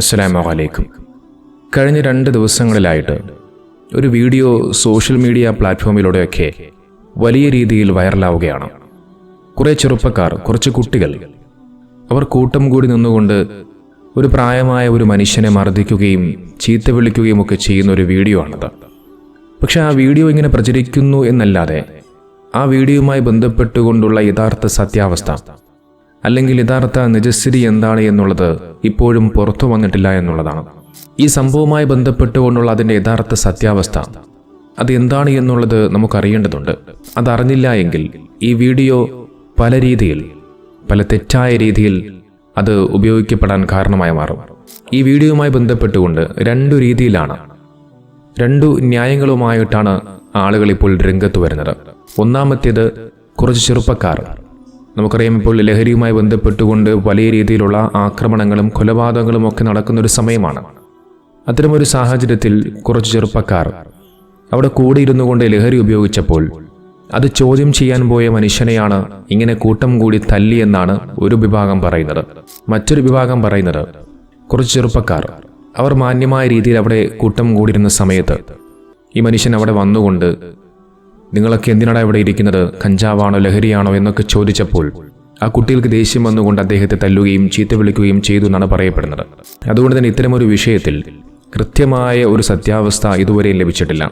അസ്സലാമു അലൈക്കും. കഴിഞ്ഞ രണ്ട് ദിവസങ്ങളിലായിട്ട് ഒരു വീഡിയോ സോഷ്യൽ മീഡിയ പ്ലാറ്റ്ഫോമിലൂടെയൊക്കെ വലിയ രീതിയിൽ വൈറലാവുകയാണ്. കുറേ ചെറുപ്പക്കാർ കുറച്ച് കുട്ടികൾ അവർ കൂട്ടം കൂടി നിന്നുകൊണ്ട് ഒരു പ്രായമായ ഒരു മനുഷ്യനെ മർദ്ദിക്കുകയും ചീത്ത വിളിക്കുകയും ഒക്കെ ചെയ്യുന്ന ഒരു വീഡിയോ ആണത്. പക്ഷെ ആ വീഡിയോ ഇങ്ങനെ പ്രചരിക്കുന്നു എന്നല്ലാതെ ആ വീഡിയോയുമായി ബന്ധപ്പെട്ടുകൊണ്ടുള്ള യഥാർത്ഥ സത്യാവസ്ഥ അല്ലെങ്കിൽ യഥാർത്ഥ നിജസ്ഥിതി എന്താണ് എന്നുള്ളത് ഇപ്പോഴും പുറത്തു വന്നിട്ടില്ല എന്നുള്ളതാണ്. ഈ സംഭവവുമായി ബന്ധപ്പെട്ടുകൊണ്ടുള്ള അതിന്റെ യഥാർത്ഥ സത്യാവസ്ഥ. അതെന്താണ് എന്നുള്ളത് നമുക്കറിയേണ്ടതുണ്ട്. അതറിഞ്ഞില്ല എങ്കിൽ ഈ വീഡിയോ പല രീതിയിൽ പല തെറ്റായ രീതിയിൽ അത് ഉപയോഗിക്കപ്പെടാൻ കാരണമായി മാറും. ഈ വീഡിയോയുമായി ബന്ധപ്പെട്ടുകൊണ്ട് രണ്ടു രീതിയിലാണ് രണ്ടു ന്യായങ്ങളുമായിട്ടാണ് ആളുകൾ ഇപ്പോൾ രംഗത്ത് വരുന്നത്. ഒന്നാമത്തേത് കുറച്ച് ചെറുപ്പക്കാർ. നമുക്കറിയാം ഇപ്പോൾ ലഹരിയുമായി ബന്ധപ്പെട്ടുകൊണ്ട് വലിയ രീതിയിലുള്ള ആക്രമണങ്ങളും കൊലപാതകങ്ങളും ഒക്കെ നടക്കുന്ന ഒരു സമയമാണ്. അത്തരമൊരു സാഹചര്യത്തിൽ കുറച്ച് ചെറുപ്പക്കാർ അവിടെ കൂടിയിരുന്നു കൊണ്ട് ലഹരി ഉപയോഗിച്ചപ്പോൾ അത് ചോദ്യം ചെയ്യാൻ പോയ മനുഷ്യനെയാണ് ഇങ്ങനെ കൂട്ടം കൂടി തല്ലിയെന്നാണ് ഒരു വിഭാഗം പറയുന്നത്. മറ്റൊരു വിഭാഗം പറയുന്നത് കുറച്ച് ചെറുപ്പക്കാർ. അവർ മാന്യമായ രീതിയിൽ അവിടെ കൂട്ടം കൂടിയിരുന്ന സമയത്ത് ഈ മനുഷ്യൻ അവിടെ വന്നുകൊണ്ട് നിങ്ങളൊക്കെ എന്തിനാണ് ഇവിടെ ഇരിക്കുന്നത്? കഞ്ചാവാണോ ലഹരിയാണോ എന്നൊക്കെ ചോദിച്ചപ്പോൾ ആ കുട്ടികൾക്ക് ദേഷ്യം വന്നുകൊണ്ട് അദ്ദേഹത്തെ തല്ലുകയും ചീത്ത വിളിക്കുകയും ചെയ്തു എന്നാണ് പറയപ്പെടുന്നത്. അതുകൊണ്ട് തന്നെ ഇത്തരമൊരു വിഷയത്തിൽ കൃത്യമായ ഒരു സത്യാവസ്ഥ ഇതുവരെയും ലഭിച്ചിട്ടില്ല.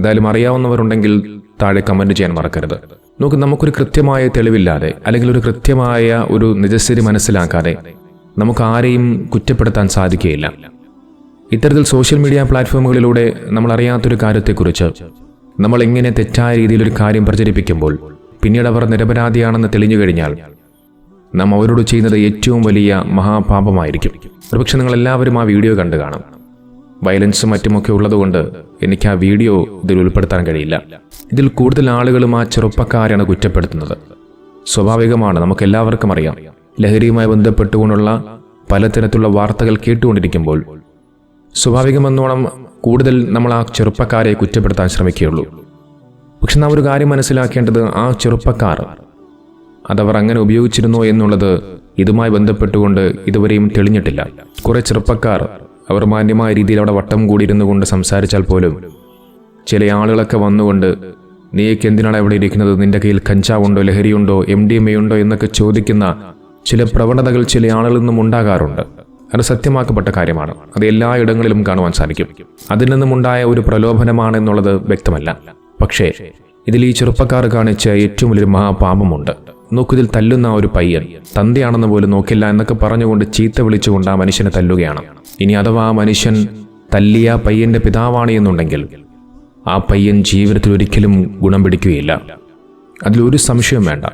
ഏതായാലും അറിയാവുന്നവരുണ്ടെങ്കിൽ താഴെ കമന്റ് ചെയ്യാൻ മറക്കരുത്. നോക്ക് നമുക്കൊരു കൃത്യമായ തെളിവില്ലാതെ അല്ലെങ്കിൽ ഒരു കൃത്യമായ ഒരു നിജസ്ഥിതി മനസ്സിലാക്കാതെ നമുക്ക് ആരെയും കുറ്റപ്പെടുത്താൻ സാധിക്കുകയില്ല. ഇത്തരത്തിൽ സോഷ്യൽ മീഡിയ പ്ലാറ്റ്ഫോമുകളിലൂടെ നമ്മൾ അറിയാത്തൊരു കാര്യത്തെക്കുറിച്ച് നമ്മൾ എങ്ങനെ തെറ്റായ രീതിയിൽ ഒരു കാര്യം പ്രചരിപ്പിക്കുമ്പോൾ പിന്നീട് അവർ നിരപരാധിയാണെന്ന് തെളിഞ്ഞു കഴിഞ്ഞാൽ നാം അവരോട് ചെയ്യുന്നത് ഏറ്റവും വലിയ മഹാപാപമായിരിക്കും. ഒരുപക്ഷെ നിങ്ങൾ എല്ലാവരും ആ വീഡിയോ കണ്ടു കാണും. വയലൻസും മറ്റുമൊക്കെ ഉള്ളതുകൊണ്ട് എനിക്ക് ആ വീഡിയോ ഇതിൽ ഉൾപ്പെടുത്താൻ കഴിയില്ല. ഇതിൽ കൂടുതൽ ആളുകളും ആ ചെറുപ്പക്കാരാണ് കുറ്റപ്പെടുത്തുന്നത്. സ്വാഭാവികമാണ് നമുക്ക് എല്ലാവർക്കും അറിയാം. ലഹരിയുമായി ബന്ധപ്പെട്ടുകൊണ്ടുള്ള പലതരത്തിലുള്ള വാർത്തകൾ കേട്ടുകൊണ്ടിരിക്കുമ്പോൾ സ്വാഭാവികമെന്നോണം കൂടുതൽ നമ്മൾ ആ ചെറുപ്പക്കാരെ കുറ്റപ്പെടുത്താൻ ശ്രമിക്കുകയുള്ളൂ. പക്ഷെ നാം ഒരു കാര്യം മനസ്സിലാക്കേണ്ടത് ആ ചെറുപ്പക്കാർ അതവർ അങ്ങനെ ഉപയോഗിച്ചിരുന്നോ എന്നുള്ളത് ഇതുമായി ബന്ധപ്പെട്ടുകൊണ്ട് ഇതുവരെയും തെളിഞ്ഞിട്ടില്ല. കുറേ ചെറുപ്പക്കാർ അവർ മാന്യമായ രീതിയിൽ അവിടെ വട്ടം കൂടിയിരുന്നു കൊണ്ട് സംസാരിച്ചാൽ പോലും ചില ആളുകളൊക്കെ വന്നുകൊണ്ട് നീയൊക്കെ എന്തിനാണ് ഇവിടെ ഇരിക്കുന്നത്? നിന്റെ കയ്യിൽ കഞ്ചാവുണ്ടോ ലഹരിയുണ്ടോ എം ഡി എം എ ഉണ്ടോ? എന്നൊക്കെ ചോദിക്കുന്ന ചില പ്രവണതകൾ ചില ആളുകളിൽ നിന്നും ഉണ്ടാകാറുണ്ട്. അത് സത്യമാക്കപ്പെട്ട കാര്യമാണ്. അത് എല്ലാ ഇടങ്ങളിലും കാണുവാൻ സാധിക്കും. അതിൽ നിന്നുമുണ്ടായ ഒരു പ്രലോഭനമാണെന്നുള്ളത് വ്യക്തമല്ല. പക്ഷേ ഇതിൽ ഈ ചെറുപ്പക്കാർ കാണിച്ച ഏറ്റവും വലിയൊരു മഹാപാപമുണ്ട്. നോക്കുതിൽ തല്ലുന്ന ഒരു പയ്യൻ തന്തയാണെന്ന് പോലും നോക്കില്ല എന്നൊക്കെ പറഞ്ഞുകൊണ്ട് ചീത്ത വിളിച്ചുകൊണ്ട് ആ മനുഷ്യനെ തല്ലുകയാണ്. ഇനി അഥവാ ആ മനുഷ്യൻ തല്ലിയ പയ്യന്റെ പിതാവാണ് എന്നുണ്ടെങ്കിൽ ആ പയ്യൻ ജീവിതത്തിൽ ഒരിക്കലും ഗുണം പിടിക്കുകയില്ല. അതിലൊരു സംശയം വേണ്ട.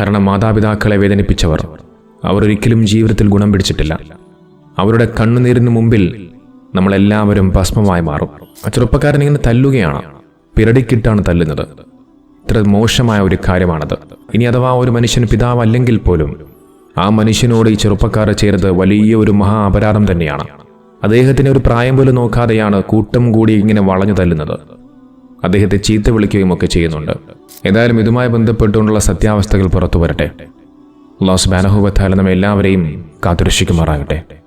കാരണം മാതാപിതാക്കളെ വേദനിപ്പിച്ചവർ അവർ ഒരിക്കലും ജീവിതത്തിൽ ഗുണം പിടിച്ചിട്ടില്ല. അവരുടെ കണ്ണുനീരിന് മുമ്പിൽ നമ്മളെല്ലാവരും ഭസ്മമായി മാറും. ആ ചെറുപ്പക്കാരൻ ഇങ്ങനെ തല്ലുകയാണ്. പിരടിക്കിട്ടാണ് തല്ലുന്നത്. ഇത്ര മോശമായ ഒരു കാര്യമാണത്. ഇനി അഥവാ ഒരു മനുഷ്യൻ പിതാവല്ലെങ്കിൽ പോലും ആ മനുഷ്യനോട് ഈ ചെറുപ്പക്കാർ ചേരുന്നത് വലിയ ഒരു മഹാ അപരാധം തന്നെയാണ്. അദ്ദേഹത്തിന് ഒരു പ്രായം പോലും നോക്കാതെയാണ് കൂട്ടം കൂടി ഇങ്ങനെ വളഞ്ഞു തല്ലുന്നത്. അദ്ദേഹത്തെ ചീത്ത വിളിക്കുകയും ഒക്കെ ചെയ്യുന്നുണ്ട്. ഏതായാലും ഇതുമായി ബന്ധപ്പെട്ടുകൊണ്ടുള്ള സത്യാവസ്ഥകൾ പുറത്തു വരട്ടെ. ലോസ് ബാനഹുബത്താൽ നമ്മൾ എല്ലാവരെയും കാത്തുരക്ഷിക്കുമാറാകട്ടെ.